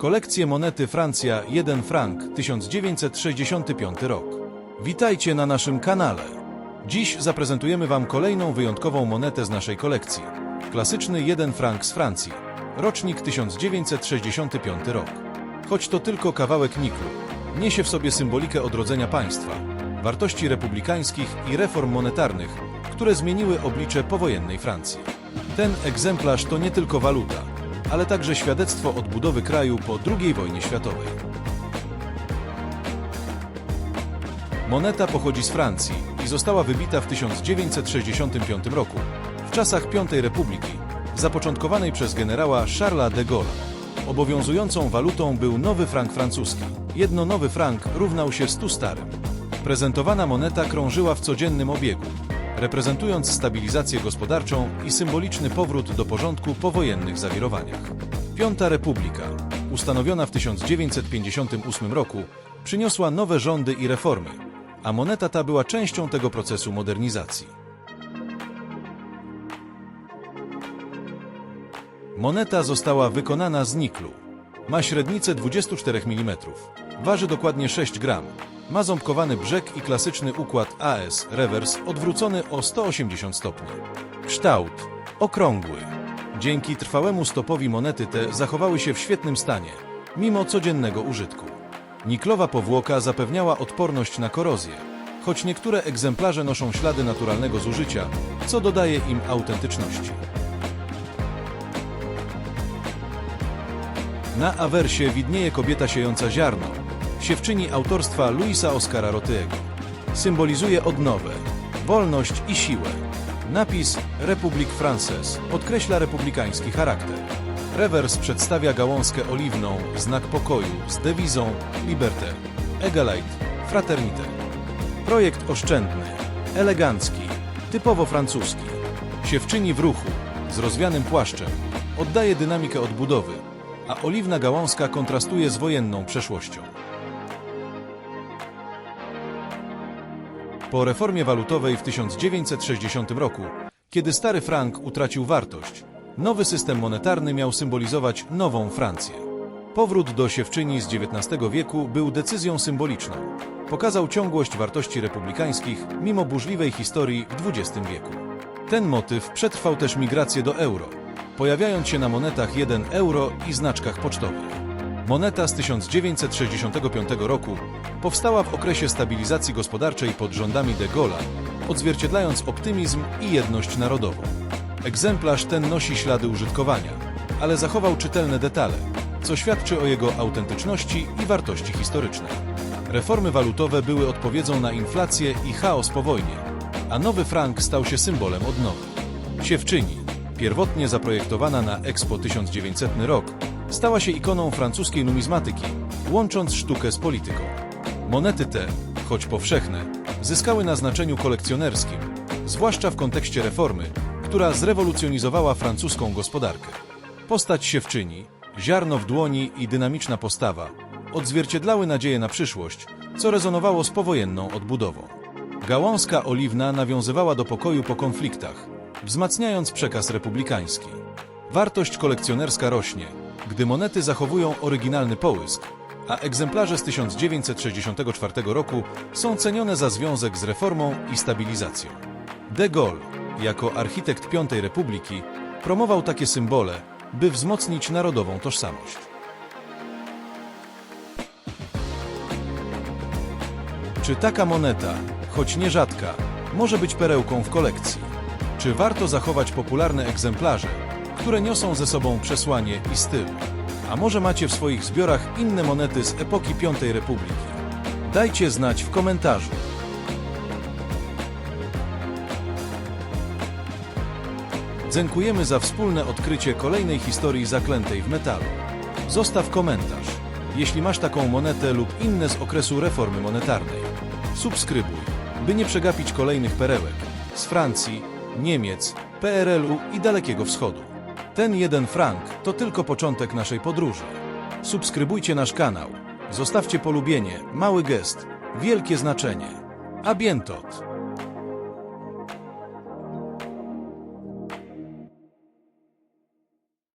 Kolekcje monety Francja 1 frank 1965 rok. Witajcie na naszym kanale. Dziś zaprezentujemy Wam kolejną wyjątkową monetę z naszej kolekcji. Klasyczny 1 frank z Francji. Rocznik 1965 rok. Choć to tylko kawałek niklu, niesie w sobie symbolikę odrodzenia państwa, wartości republikańskich i reform monetarnych, które zmieniły oblicze powojennej Francji. Ten egzemplarz to nie tylko waluta, ale także świadectwo odbudowy kraju po II wojnie światowej. Moneta pochodzi z Francji i została wybita w 1965 roku, w czasach Piątej Republiki, zapoczątkowanej przez generała Charlesa de Gaulle. Obowiązującą walutą był nowy frank francuski. Jedno nowy frank równał się 100 starym. Prezentowana moneta krążyła w codziennym obiegu, reprezentując stabilizację gospodarczą i symboliczny powrót do porządku po wojennych zawirowaniach. Piąta Republika, ustanowiona w 1958 roku, przyniosła nowe rządy i reformy, a moneta ta była częścią tego procesu modernizacji. Moneta została wykonana z niklu. Ma średnicę 24 mm. Waży dokładnie 6 gram. Ma ząbkowany brzeg i klasyczny układ AS rewers odwrócony o 180 stopni. Kształt okrągły. Dzięki trwałemu stopowi monety te zachowały się w świetnym stanie, mimo codziennego użytku. Niklowa powłoka zapewniała odporność na korozję, choć niektóre egzemplarze noszą ślady naturalnego zużycia, co dodaje im autentyczności. Na awersie widnieje kobieta siejąca ziarno, siewczyni autorstwa Luisa Oscara Rotyego. Symbolizuje odnowę, wolność i siłę. Napis Republique Française podkreśla republikański charakter. Rewers przedstawia gałązkę oliwną, znak pokoju, z dewizą Liberté, Egalite, Fraternité. Projekt oszczędny, elegancki, typowo francuski. Siewczyni w ruchu, z rozwianym płaszczem, oddaje dynamikę odbudowy, a oliwna gałązka kontrastuje z wojenną przeszłością. Po reformie walutowej w 1960 roku, kiedy stary frank utracił wartość, nowy system monetarny miał symbolizować nową Francję. Powrót do siewczyni z XIX wieku był decyzją symboliczną. Pokazał ciągłość wartości republikańskich mimo burzliwej historii w XX wieku. Ten motyw przetrwał też migrację do euro, pojawiając się na monetach 1 euro i znaczkach pocztowych. Moneta z 1965 roku powstała w okresie stabilizacji gospodarczej pod rządami de Gaulle'a, odzwierciedlając optymizm i jedność narodową. Egzemplarz ten nosi ślady użytkowania, ale zachował czytelne detale, co świadczy o jego autentyczności i wartości historycznej. Reformy walutowe były odpowiedzią na inflację i chaos po wojnie, a nowy frank stał się symbolem odnowy. Siewczyni, pierwotnie zaprojektowana na Expo 1900 rok, stała się ikoną francuskiej numizmatyki, łącząc sztukę z polityką. Monety te, choć powszechne, zyskały na znaczeniu kolekcjonerskim, zwłaszcza w kontekście reformy, która zrewolucjonizowała francuską gospodarkę. Postać siewczyni, ziarno w dłoni i dynamiczna postawa odzwierciedlały nadzieję na przyszłość, co rezonowało z powojenną odbudową. Gałązka oliwna nawiązywała do pokoju po konfliktach, wzmacniając przekaz republikański. Wartość kolekcjonerska rośnie, gdy monety zachowują oryginalny połysk, a egzemplarze z 1964 roku są cenione za związek z reformą i stabilizacją. De Gaulle, jako architekt Piątej Republiki, promował takie symbole, by wzmocnić narodową tożsamość. Czy taka moneta, choć nierzadka, może być perełką w kolekcji? Czy warto zachować popularne egzemplarze, które niosą ze sobą przesłanie i styl? A może macie w swoich zbiorach inne monety z epoki Piątej Republiki? Dajcie znać w komentarzu. Dziękujemy za wspólne odkrycie kolejnej historii zaklętej w metalu. Zostaw komentarz, jeśli masz taką monetę lub inne z okresu reformy monetarnej. Subskrybuj, by nie przegapić kolejnych perełek z Francji, Niemiec, PRL-u i Dalekiego Wschodu. Ten jeden frank to tylko początek naszej podróży. Subskrybujcie nasz kanał, zostawcie polubienie, mały gest, wielkie znaczenie. A bientot!